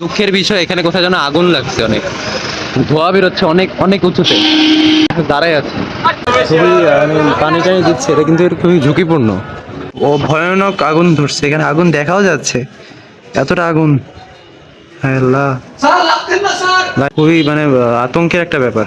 দুঃখের বিষয় এখানে কোথায় যেন আগুন লাগছে অনেক। ধোয়া বেরোচ্ছে অনেক অনেক উঁচুতে। দাঁড়াই আছে। খুবই মানে পানি টানি দিচ্ছে এটা কিন্তু খুবই ঝুঁকিপূর্ণ। ও ভয়ানক আগুন ধরছে এখানে আগুন দেখাও যাচ্ছে। এতটা আগুন। আল্লাহ। খুবই মানে আতঙ্কের একটা ব্যাপার।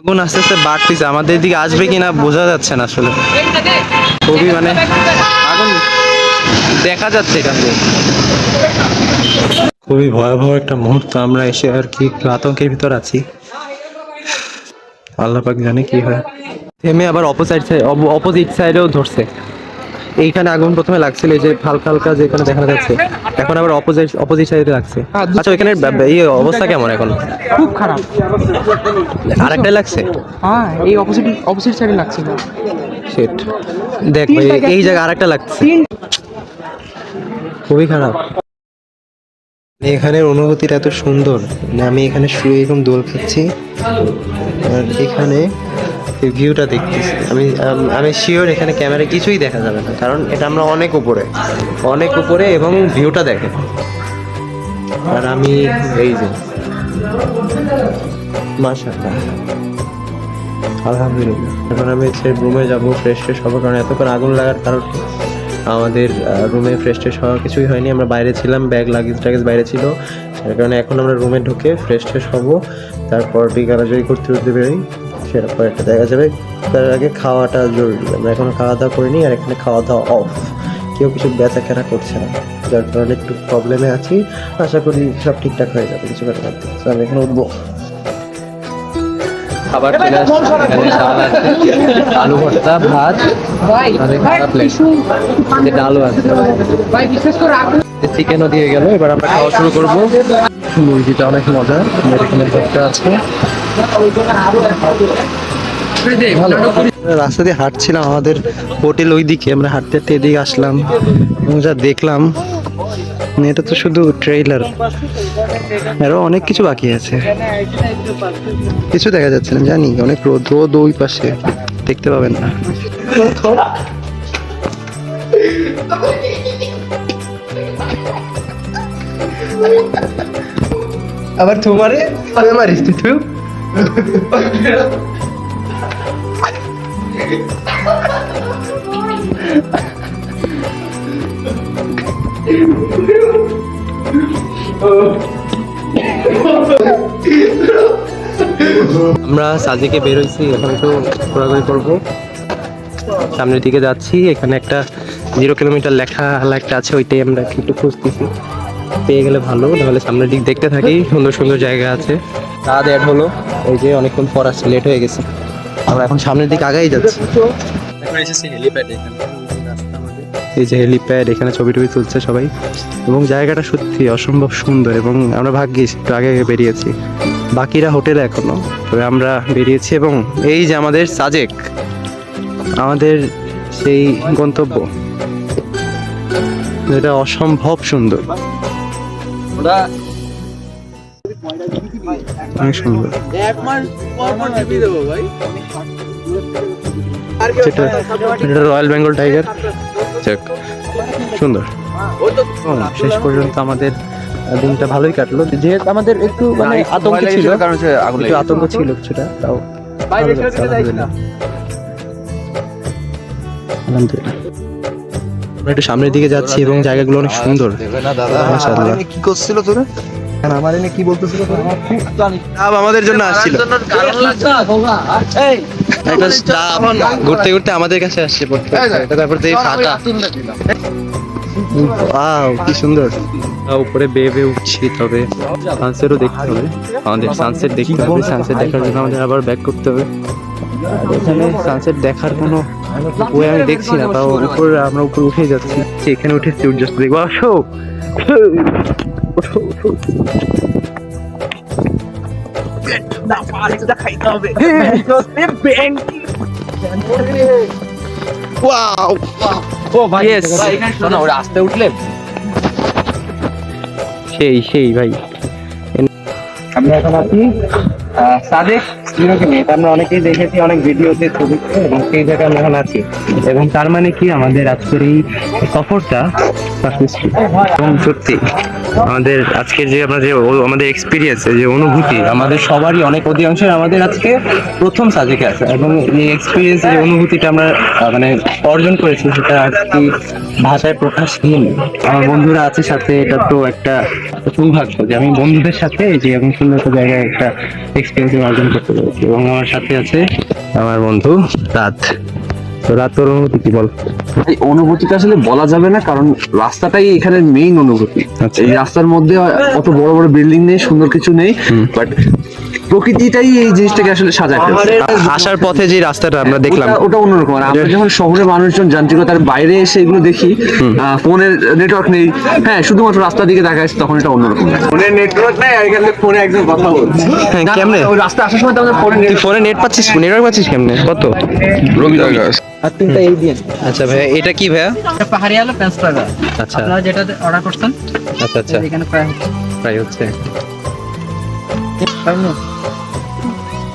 আগুন আস্তে আস্তে বাড়তেছে আমাদের দিকে আসবে কিনা বোঝা যাচ্ছে না আসলে। খুবই মানে আগুন দেখা যাচ্ছে এখান থেকে খুবই ভয়াবহ একটা মুহূর্ত আমরা এসে আর কি আতঙ্কের ভিতর আছি। আল্লাহ পাক জানে কি হয়। থেমে আবার অপোজিট সাইড অপোজিট সাইডেও ধরছে। এইখানে আগুন প্রথমে লাগছিল এই যে হালকা হালকা যেখানে দেখা যাচ্ছে। এখন আবার অপোজিট অপোজিট সাইডে লাগছে। আচ্ছা ওইখানে এই অবস্থা কেমন এখন? খুব খারাপ। আরেকটাই লাগছে? হ্যাঁ এই অপোজিট অপোজিট সাইডে লাগছিল। সেট দেখ ভাই এই জায়গায় আরেকটা লাগছে। খুবই খারাপ। এখানের অনুভূতিটা এত সুন্দর। মানে আমি এখানে শুয়ে এরকম দোল খাচ্ছি। আর এখানে ভিউটা দেখতেছি। আমি আমি শিওর এখানে ক্যামেরা কিছুই দেখা যাবে না, কারণ এটা আমরা অনেক উপরে অনেক উপরে এবং ভিউটা দেখে আর আমি এই যে, মাশাআল্লাহ। আলহামদুলিল্লাহ। এখন আমি হচ্ছে রুমে যাব ফ্রেশ ট্রেশ হব, কারণ এতক্ষণ আগুন লাগার কারণ আমাদের রুমে ফ্রেশ ট্রেশ হওয়া কিছুই হয়নি। আমরা বাইরে ছিলাম ব্যাগ লাগেজ টাগেজ বাইরে ছিল। যার কারণে এখন আমরা রুমে ঢুকে ফ্রেশ ট্রেশ হব, তারপর বিকালে যদি করতে করতে বেরোই। সেরকম একটা দেখা যাবে। তার আগে খাওয়াটা জরুরি। আমরা এখনও খাওয়া দাওয়া করিনি আর এখানে খাওয়া দাওয়া অফ কেউ কিছু বেচা কেনা করছে না। যার কারণে একটু প্রবলেমে আছি। আশা করি সব ঠিকঠাক হয়ে যাবে। কিছু কথা ভাবতে আমি এখন উঠবো। খাবার চলে আলু ভর্তা ভাত আর একটা প্লেট যে ডালও আছে। ভাই বিশেষ করে আগুন চিকেনও দিয়ে গেল। এবার আমরা খাওয়া শুরু করব। মুরগিটা অনেক মজা এখানে ভর্তা আছে। রাস্তা দিয়ে হাঁটছিলাম আমাদের হোটেল ওই দিকে আমরা হাঁটতে হাঁটতে এদিকে আসলাম। যা দেখলাম মানে এটা তো শুধু ট্রেইলার আরও অনেক কিছু বাকি আছে। কিছু দেখা যাচ্ছে না, জানি, অনেক রোদ রোদ ওই পাশে, দেখতে পাবেন না। আবার তোমারে? মারিস তুই আমরা সাজেকে বেরোইছি এখন একটু ঘোরাঘুরি করব। সামনের দিকে যাচ্ছি, এখানে একটা জিরো কিলোমিটার লেখা একটা আছে, ওইটাই আমরা একটু খুঁজতেছি। পেয়ে গেলে ভালো, নাহলে সামনের দিক দেখতে থাকি, সুন্দর সুন্দর জায়গা আছে। তা অ্যাড হলো। এই যে অনেকক্ষণ পর আসছে লেট হয়ে গেছে। আমরা এখন সামনের দিকে আগেই যাচ্ছি। এই যে হেলিপ্যাড এখানে ছবি টবি তুলছে সবাই। এবং জায়গাটা সত্যি অসম্ভব সুন্দর এবং আমরা ভাগ্যিস একটু আগে বেরিয়েছি। বাকিরা হোটেলে এখনও। তবে আমরা বেরিয়েছি এবং এই যে আমাদের সাজেক, আমাদের সেই গন্তব্য। এটা অসম্ভব সুন্দর। অনেক সুন্দর সেটা এটা রয়্যাল বেঙ্গল টাইগার যাক সুন্দর। শেষ পর্যন্ত আমাদের দিনটা ভালোই কাটলো। যেহেতু আমাদের একটু মানে আতঙ্ক ছিল কারণ একটু আতঙ্ক ছিল কিছুটা তাও আমরা একটু সামনের দিকে যাচ্ছি এবং জায়গাগুলো অনেক সুন্দর। কি করছিল তোরা? আমার এনে কি বলতেছিল ডাব আমাদের জন্য আসছিল। একটা ডাব ঘুরতে ঘুরতে আমাদের কাছে আসছে তারপর দিয়ে ফাঁকা। ওয়াও কি সুন্দর। উপরে বেয়ে বেয়ে উঠছি তবে সানসেটও দেখতে হবে। আমাদের সানসেট দেখতে হবে। সানসেট দেখার জন্য আমাদের আবার ব্যাক করতে হবে। এখানে সানসেট দেখার কোনো ওই আমি দেখছি না তাও উপরে আমরা উপরে উঠে যাচ্ছি। এখানে উঠে সূর্যাস্ত দেখব। আসো। Yes. সেই সেই ভাই। আমরা এখন আছি সাদেক নিয়ে। আমরা অনেকেই দেখেছি অনেক ভিডিওতে ছবিতে এবং সেই জায়গায় আমরা এখন আছি। এবং তার মানে কি আমাদের আজকের এই সফরটা? successful। এবং সত্যি। আমাদের আজকে যে আমরা যে আমাদের এক্সপিরিয়েন্স যে অনুভূতি, আমাদের সবারই অনেক অধিকাংশের আমাদের আজকে প্রথম সাজেকে আছে। এবং এই এক্সপিরিয়েন্স যে অনুভূতিটা আমরা মানে অর্জন করেছি, সেটা আর কি ভাষায় প্রকাশহীন আমার বন্ধুরা আছে সাথে, এটা তো একটা সৌভাগ্য যে আমি বন্ধুদের সাথে যে এমন সুন্দর একটা জায়গায় একটা এক্সপিরিয়েন্স অর্জন করতে পেরেছি। এবং আমার সাথে আছে আমার বন্ধু রাত। রাত তোর অনুভূতি কি বল? এই অনুভূতিটা আসলে বলা যাবে না কারণ রাস্তাটাই এখানে মেইন অনুভূতি। আচ্ছা। এই রাস্তার মধ্যে অত বড় বড় বিল্ডিং নেই সুন্দর কিছু নেই বাট প্রকৃতিটাই এই জিনিসটাকে আসলে সাজায় ফেলছে। আসার পথে যে রাস্তাটা আমরা দেখলাম। ওটা- অন্যরকম। আর আমরা যখন শহরে মানুষজন যান্ত্রিকতার বাইরে এসে এগুলো দেখি ফোনের নেটওয়ার্ক নেই। হ্যাঁ শুধুমাত্র রাস্তার দিকে দেখা যাচ্ছে তখন এটা অন্যরকম ফোনের নেটওয়ার্ক নেই আর এখানে ফোনে একজন কথা বলছে। হ্যাঁ কেমনে? ওই রাস্তা আসার সময় তো আমাদের ফোনে ফোনে নেট পাচ্ছিস? নেটওয়ার্ক পাচ্ছিস কেমনে? কত? আচ্ছা ভাইয়া এটা কি ভাইয়া? পাহাড়ি আলো আচ্ছা। আপনারা যেটা অর্ডার করছেন আচ্ছা আচ্ছা। এখানে প্রায় হচ্ছে। প্রায় হচ্ছে।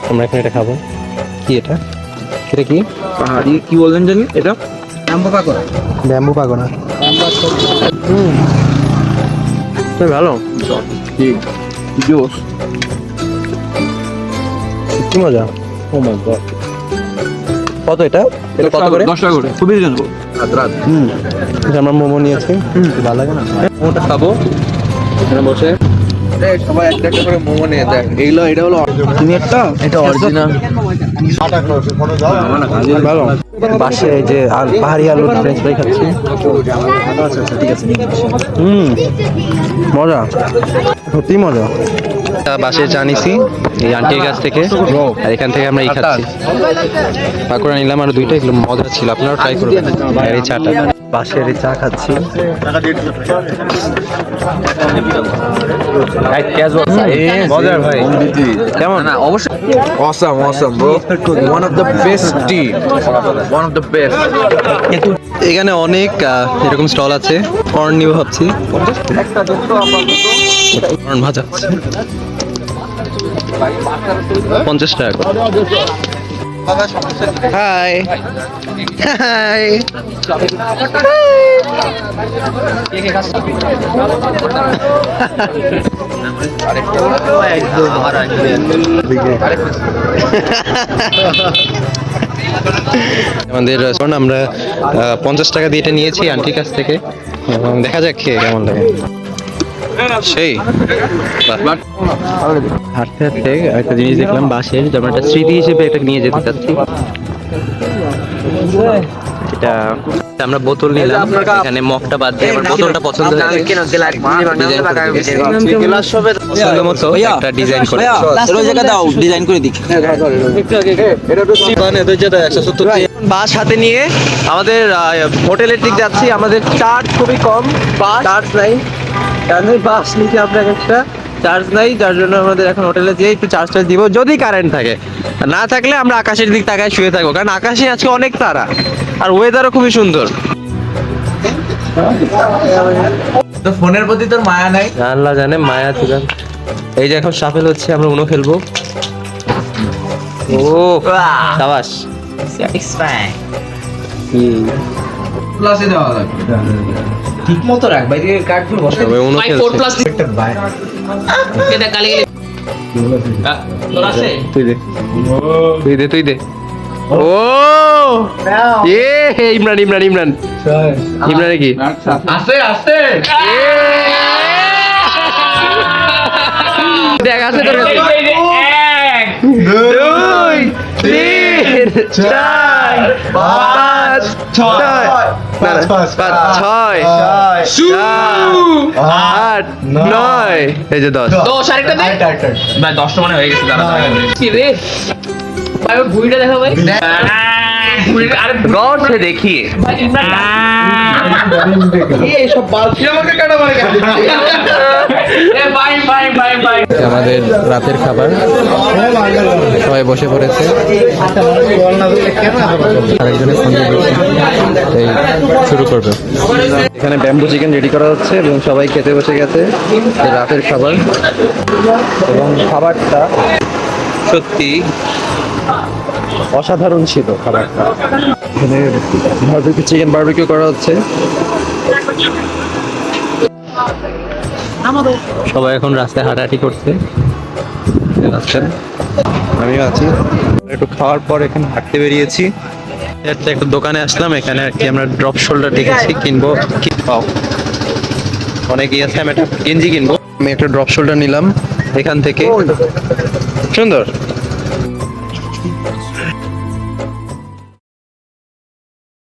আমরা এখন এটা খাব। কি এটা? এটা কি? পাহাড়ি কি বললেন জানি? এটা? আম্ব পাকড় ব্যাম্বু পাগোনা ভালো। জোস কি মজা? ও মাই গড কত এটা? এটা কত করে? দশ টাকা করে। খুবই রিজনেবল রাত রাত। এটা আমরা মোমো নিয়েছি। ভালো লাগে না? মোমোটা খাব। এখানে বসে। সবাই একটা একটা করে মোমো নিয়ে দেখ এইগুলো এটা হলো তুমি একটা? এটা অরিজিনাল ভালো। বাসে এই যে পাহাড়ি আলু ফ্রেঞ্চ ফ্রাই খাচ্ছি। হুম মজা। সত্যি মজা। বাসে চা নিছি এই আন্টির কাছ থেকে। আর এখান থেকে আমরা এই খাচ্ছি। পাকোড়া নিলাম আর দুইটা এগুলো মজা ছিল আপনারাও ট্রাই করবেন। আর এই চাটা। বাসের চা খাচ্ছি। মজার ভাই। কেমন না অবশ্যই। Awesome awesome bro one of the best T one of the best এখানে অনেক এরকম স্টল আছে। কর্ন নিব ভাবছি। কর্ন ভাজা পঞ্চাশ টাকা হাই হাই আমাদের শোন আমরা পঞ্চাশ টাকা দিয়ে এটা নিয়েছি, আন্টির কাছ থেকে। দেখা যাক কেমন লাগে। সেই। হাঁটতে হাঁটতে একটা জিনিস দেখলাম বাসের যেমন একটা স্মৃতি হিসেবে এটা নিয়ে যেতে চাচ্ছি। এটা আমরা বোতল নিলাম এখানে মগটা বাদ দিয়ে আমার বোতলটা পছন্দ পছন্দ মতো একটা ডিজাইন করে। বাস হাতে নিয়ে আমাদের হোটেলের দিক যাচ্ছি। আমাদের চার্জ খুবই কম চার্জ নাই। কারণ বাস নিচে আপনাকে একটা চার্জ নাই যার জন্য আমাদের এখন হোটেলে যেয়ে একটু চার্জ টার্জ দিব যদি কারেন্ট থাকে। না থাকলে আমরা আকাশের দিক তাকায় শুয়ে থাকব কারণ আকাশে আজকে অনেক তারা আর ওয়েদারও খুবই সুন্দর। তো ফোনের প্রতি তোর মায়া নাই? আল্লাহ জানে মায়া ছিল এই যে এখন সাফেল হচ্ছে আমরা উনো খেলব। ও সাবাস। ক্লাসে দেওয়া লাগবে ঠিক মতো রাখ বাইরে কাঠগুলো বসে তবে উনো খেলছে তুই দে তুই দে তুই দে ও এ ইমরান ইমরান ইমরান ইমরান কি আস্তে দেখ আছে তোর কাছে দুই তিন চার পাঁচ ছয়। না, না, পাঁচ ছয় আট নয় এই যে দশ। দশ। আরেকটা দে। ভাই দশটা মানে হয়ে গেছে দাঁড়া কি রে? ভাই ভুঁড়িটা দেখা ভাই। সে দেখিয়ে আমাদের রাতের খাবার। সবাই বসে পড়েছে। আরেকজনের ফোন এই শুরু করবে। এখানে ব্যাম্বু চিকেন রেডি করা হচ্ছে এবং সবাই খেতে বসে গেছে। রাতের খাবার। এবং খাবারটা সত্যি অসাধারণ ছিল খাবারটা। এখানে বারবিকিউ চিকেন বারবিকিউ করা হচ্ছে। সবাই এখন রাস্তায় হাঁটাহাঁটি করছে। আমিও আছি। একটু খাওয়ার পর এখানে হাঁটতে বেরিয়েছি। একটা একটু দোকানে আসলাম, এখানে আর কি আমরা ড্রপ শোল্ডার দেখেছি, কিনবো, কি পাও। অনেকেই আছে, আমি একটা গেঞ্জি কিনবো। আমি একটা ড্রপ শোল্ডার নিলাম এখান থেকে। সুন্দর।